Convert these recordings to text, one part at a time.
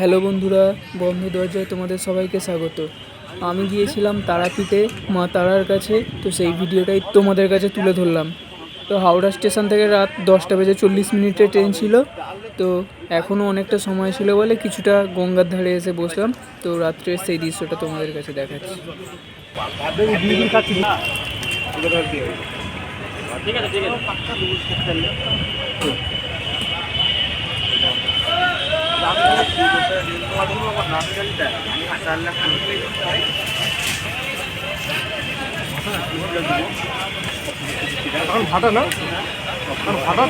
Hello বন্ধুরা, বন্ধু দরজায় তোমাদের সবাইকে স্বাগত। আমি গিয়েছিলাম তারাপীঠে মা তারার কাছে, তো সেই ভিডিওটাই তোমাদের কাছে তুলে ধরলাম। তো হাওড়া স্টেশন থেকে রাত দশটা বেজে চল্লিশ মিনিটে ট্রেন ছিল, তো এখনও অনেকটা সময় ছিল বলে কিছুটা গঙ্গার ধারে এসে বসলাম, তো রাত্রের সেই দৃশ্যটা তোমাদের কাছে দেখাচ্ছি। এখন না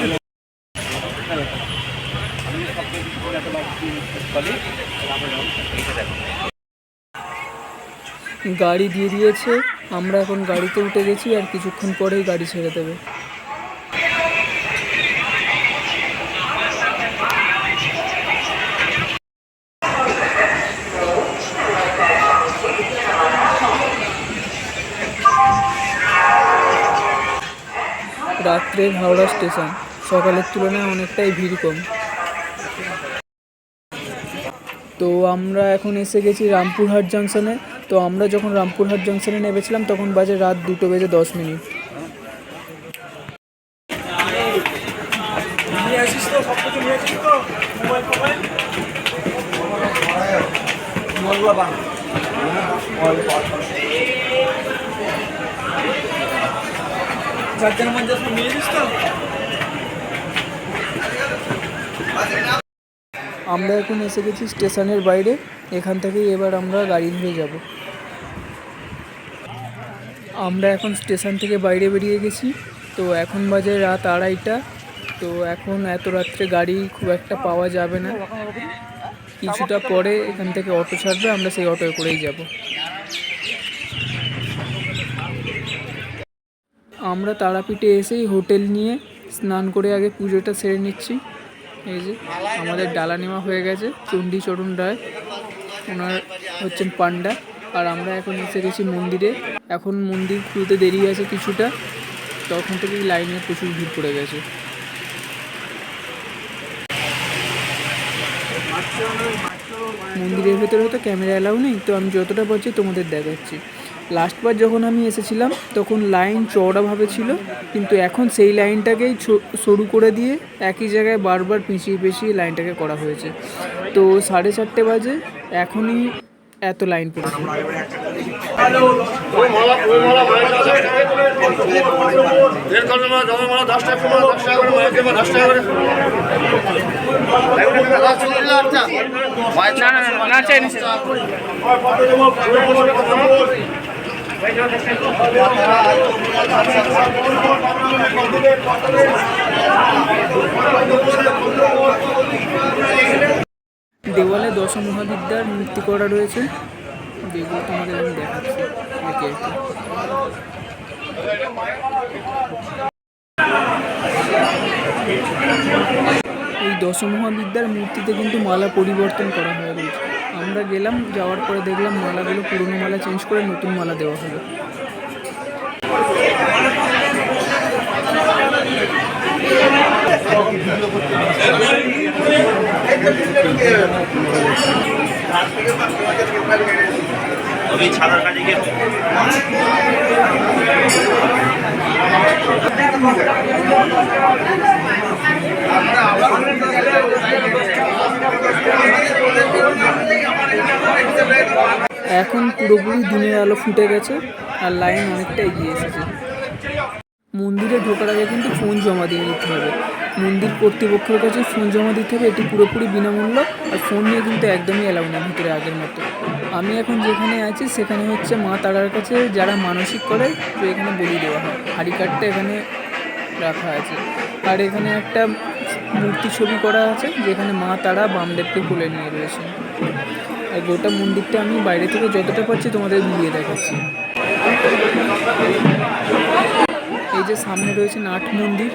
দিল গাড়ি দিয়ে দিয়েছে। আমরা এখন গাড়িতে উঠে গেছি আর কিছুক্ষণ পরেই গাড়ি ছেড়ে দেবে। রাত্রের হাওড়া স্টেশন। সকালের তুলনায় অনেকটাই ভিড় কম। তো আমরা এখন এসে গেছি রামপুরহাট জাংশনে। তো আমরা যখন রামপুরহাট জাংশনে নেমেছিলাম, তখন বাজে রাত দুটো বেজে দশ মিনিট নিয়ে আসিস তো সব কিছু নিয়ে আসিস তো মোবাইল ফোবাইল মোবাইল বাবা আমরা এখন এসে গেছি স্টেশনের বাইরে। এখান থেকেই এবার আমরা গাড়ি ধরে যাব। আমরা এখন স্টেশন থেকে বাইরে বেরিয়ে গেছি। তো এখন বাজে রাত আড়াইটা। তো এখন এত রাত্রে গাড়ি খুব একটা পাওয়া যাবে না। কিছুটা পরে এখান থেকে অটো ছাড়বে, আমরা সেই অটোয় করেই যাব। আমরা তারাপীঠে এসেই হোটেল নিয়ে স্নান করে আগে পুজোটা সেরে নিচ্ছি। এই যে, আমাদের ডালা নেওয়া হয়ে গেছে চণ্ডীচরণ রায়, ওনার হচ্ছেন পান্ডা আর আমরা এখন এসে গেছি মন্দিরে। এখন মন্দির খুলতে দেরি আছে কিছুটা তখন থেকেই লাইনে প্রচুর ভিড় পড়ে গেছে। মন্দিরের ভেতরে হয়তো ক্যামেরা অ্যালাউ নেই, তো আমি যতটা পারছি তোমাদের দেখাচ্ছি। লাস্টবার যখন আমি এসেছিলাম তখন লাইন চওড়াভাবে ছিল কিন্তু এখন সেই লাইনটাকেই সরু করে দিয়ে একই জায়গায় বারবার পিছিয়ে পিছিয়ে লাইনটাকে করা হয়েছে তো সাড়ে চারটে বাজে এখনই এত লাইন পড়েছে না না না দেওয়ালে দশ মহাবিদ্যার মূর্তি করা রয়েছে। যেগুলো তোমাদের আমি দেখাচ্ছি। এই দশ মহাবিদ্যার মূর্তিতে কিন্তু মালা পরিবর্তন করা হয়ে রয়েছে। আমরা গেলাম যাওয়ার পরে দেখলাম মালাগুলো পুরনো মালা চেঞ্জ করে নতুন মালা দেওয়া হলো। ওই ছাড়ার কাজে গিয়ে এখন পুরোপুরি দিনের আলো ফুটে গেছে আর লাইন অনেকটা এগিয়ে এসেছে। মন্দিরে ঢোকার আগে কিন্তু ফোন জমা দিয়ে নিতে হবে। মন্দির কর্তৃপক্ষের কাছে ফোন জমা দিতে হবে, এটি পুরোপুরি বিনামূল্য আর ফোন নিয়ে কিন্তু একদমই অ্যালাউ না ভিতরে আগের মতো। আমি এখন যেখানে আছি, সেখানে হচ্ছে মা তারার কাছে যারা মানসিক করে, তো এখানে বলি দেওয়া হয়। হাড়ি কার্ডটা এখানে রাখা আছে। আর এখানে একটা মূর্তি ছবি করা আছে, যেখানে মা তারা বামদেবকে কোলে নিয়ে রয়েছে আর গোটা মন্দিরটা আমি বাইরে থেকে যতটা পাচ্ছি তোমাদের ঘুরিয়ে দেখাচ্ছি। এই যে সামনে রয়েছে নাট মন্দির।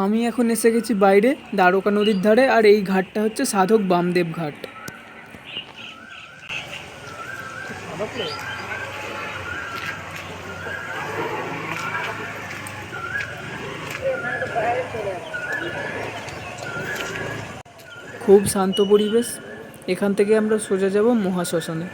আমি এখন এসে গেছি বাইরে, দ্বারকা নদীর ধারে, আর এই ঘাটটা হচ্ছে সাধক বামদেব ঘাট। খুব শান্ত পরিবেশ। এখান থেকে আমরা সোজা যাব মহাশ্মশানে।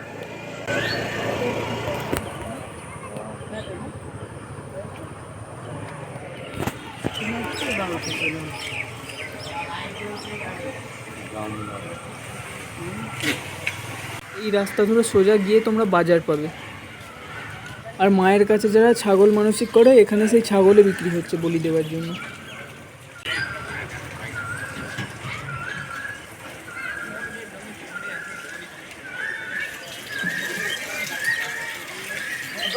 এই রাস্তা ধরে সোজা গিয়ে তোমরা বাজার পাবে। আর মায়ের কাছে যারা ছাগল মানসিক করে, এখানে সেই ছাগলে বিক্রি হচ্ছে বলি দেওয়ার জন্য।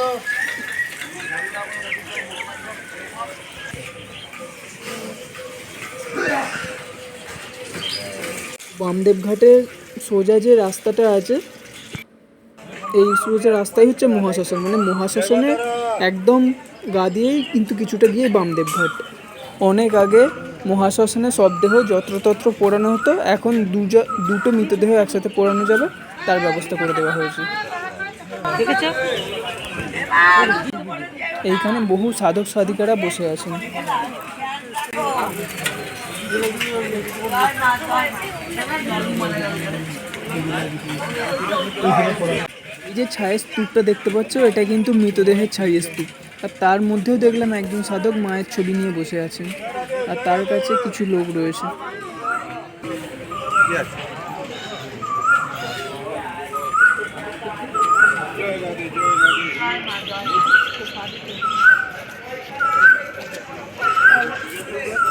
বামদেব ঘাটের সোজা যে রাস্তাটা আছে এই সোজা রাস্তাই হচ্ছে মহাশ্মশান। মানে মহাশ্মশানের একদম গা দিয়েই কিন্তু কিছুটা গিয়ে বামদেব ঘাট। অনেক আগে মহাশ্মশানে সব দেহ যত্রতত্র পোড়ানো হতো এখন দুজা দুটো মৃতদেহ একসাথে পোড়ানো যাবে তার ব্যবস্থা করে দেওয়া হয়েছে। এইখানে বহু সাধক সাধিকারা বসে আছেন। এই যে ছায়ের স্তূপটা দেখতে পাচ্ছ, এটা কিন্তু মৃতদেহের ছায়ের স্তূপ। আর তার মধ্যেও দেখলাম একজন সাধক মায়ের ছবি নিয়ে বসে আছেন। আর তার কাছে কিছু লোক রয়েছে। চল চল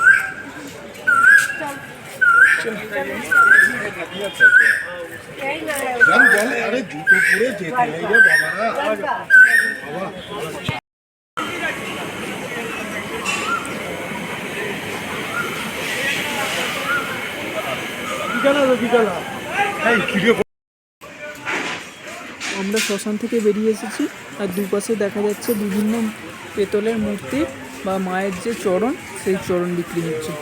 আমরা শ্মশান থেকে বেরিয়ে এসেছি আর দুপাশে দেখা যাচ্ছে বিভিন্ন পেতলের মূর্তি। বা মায়ের যে চরণ, সেই চরণ বিক্রি হচ্ছে।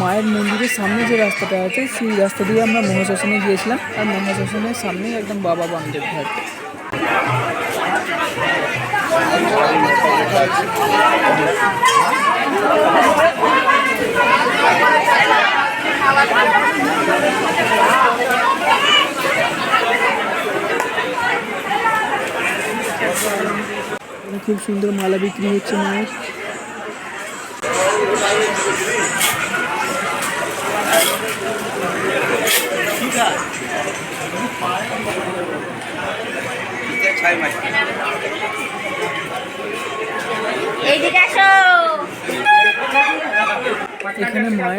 মায়ের মন্দিরের সামনে যে রাস্তাটা আছে, সেই রাস্তা দিয়ে আমরা মহাশাসনে গিয়েছিলাম। আর মহাশ্মশানের সামনেই একদম বাবা বামদেব ঘাট খুব সুন্দর মালা বিক্রি হচ্ছে মায়ের।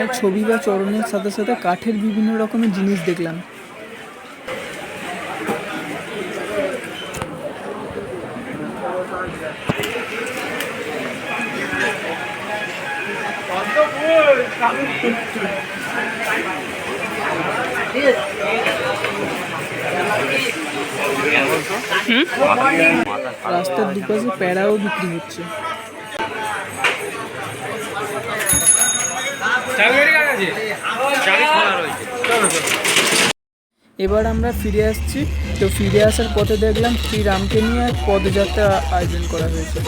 মায়ের ছবি বা চরণের সাথে সাথে কাঠের বিভিন্ন রকমের জিনিস দেখলাম। রাস্তার দুপাশে প্যাড়াও বিক্রি হচ্ছে। এবার আমরা ফিরে আসছি। তো ফিরে আসার পথে দেখলাম শ্রীরামকে নিয়ে এক পদযাত্রা আয়োজন করা হয়েছে।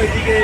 ওইদিকে।